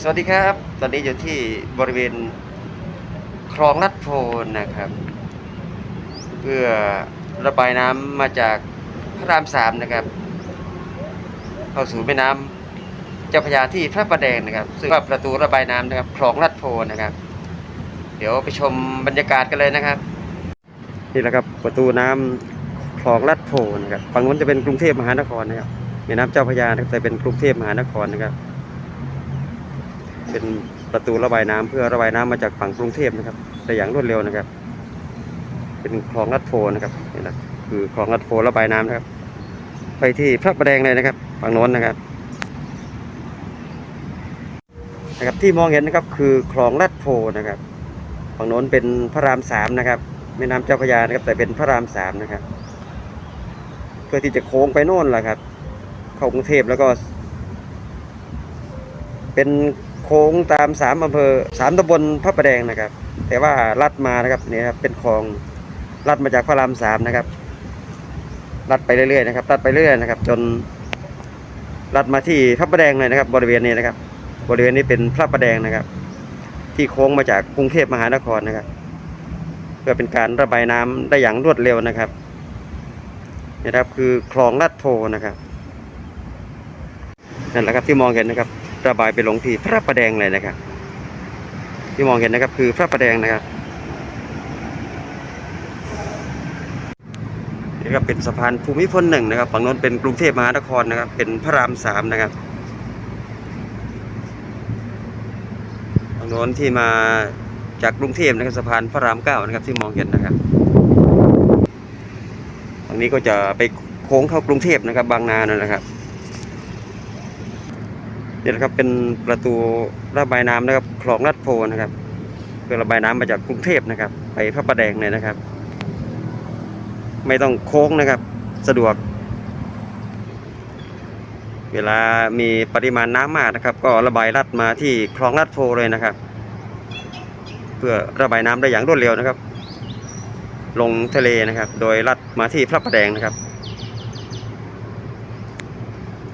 สวัสดีครับ ตอนนี้อยู่ที่บริเวณคลองลัดโพนนะครับ เพื่อระบายน้ำมาจากพระรามสามนะครับ เข้าสู่แม่น้ำเจ้าพระยาที่พระประแดงนะครับ ซึ่งว่าประตูระบายน้ำนะครับ คลองลัดโพนนะครับ เดี๋ยวไปชมบรรยากาศกันเลยนะครับ นี่แหละครับประตูน้ำคลองลัดโพนนะครับฝั่งนู้นจะเป็นกรุงเทพมหานครนะครับแม่น้ำเจ้าพระยานะครับแต่เป็นกรุงเทพมหานครนะครับ เป็นประตูระบายน้ำเพื่อระบายน้ำมาจากฝั่งกรุงเทพนะครับแต่อย่างรวดเร็วนะครับ เป็นคลองลัดโพนะครับนี่นะคือคลองลัดโพระบายน้ำนะครับ ไปที่พระประแดงเลยนะครับฝั่งโน้นนะครับนะครับที่มองเห็นนะครับคือคลองลัดโพนะครับฝั่งโน้นเป็นพระรามสามนะครับแม่น้ำเจ้าพระยานะครับ แต่เป็นพระรามสามนะครับ เพื่อที่จะโค้งไปโน่นแหละครับ เข้ากรุงเทพแล้วก็ เป็น โค้งตามสามอำเภอสามตำบลพระประแดงนะครับ แต่ว่าลัดมานะครับนี่ครับเป็นคลองลัดมาจากพระรามสามนะครับลัดไปเรื่อยๆนะครับลัดไปเรื่อยๆนะครับ จนลัดมาที่พระประแดงเลยนะครับ บริเวณนี้นะครับ บริเวณนี้เป็นพระประแดงนะครับ ที่โค้งมาจากกรุงเทพมหานครนะครับ เพื่อเป็นการระบายน้ำได้อย่างรวดเร็วนะครับนี่ครับคือคลองลัดโพนะครับนั่นแหละครับที่มองเห็นนะครับ ระบายไปลงที่พระประแดงเลยนะครับ ที่มองเห็นนะครับคือพระประแดงนะครับนี่ก็เป็นสะพานภูมิพลหนึ่งนะครับฝั่งโน้นเป็นกรุงเทพมหานครนะครับ เป็นพระรามสามนะครับฝั่งโน้นที่มาจากกรุงเทพนะครับสะพานพระรามเก้านะครับที่มองเห็นนะครับฝั่งนี้ก็จะไปโค้งเข้ากรุงเทพนะครับ บางนานั่นแหละครับ นี่นะครับ เป็นประตูระบายน้ำนะครับคลองลัดโพนะครับเพื่อระบายน้ำมาจากกรุงเทพนะครับ ไปพระประแดงเลยนะครับ ไม่ต้องโค้งนะครับ สะดวก เวลามีปริมาณน้ำมากนะครับ ก็ระบายลัดมาที่คลองลัดโพเลยนะครับ เพื่อระบายน้ำได้อย่างรวดเร็วนะครับ ลงทะเลนะครับ โดยลัดมาที่พระประแดงนะครับ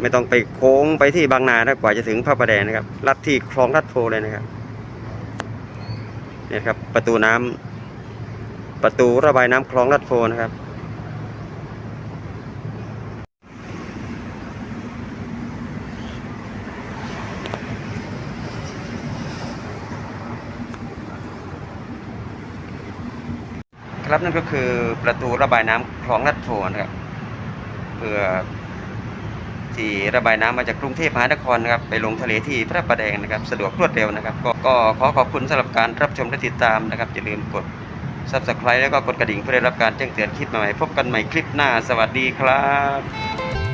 ไม่ต้องไปโค้งไปที่บางนานะกว่าจะถึงพระประแดงนะครับลัดที่คลองลัดโพเลยนะครับเนี่ยครับประตูน้ำประตูระบายน้ำคลองลัดโพนะครับ ครับนั่นก็คือประตูระบายน้ำคลองลัดโพนะครับเพื่อ ที่ระบายน้ำมาจากกรุงเทพมหานครนะครับไปลงทะเลที่พระประแดงนะครับสะดวกรวดเร็วนะครับ ก็ขอขอบคุณสำหรับการรับชมและติดตามนะครับอย่าลืมกด subscribe แล้วก็กดกระดิ่งเพื่อได้รับการแจ้งเตือนคลิปใหม่พบกันใหม่คลิปหน้า สวัสดีครับ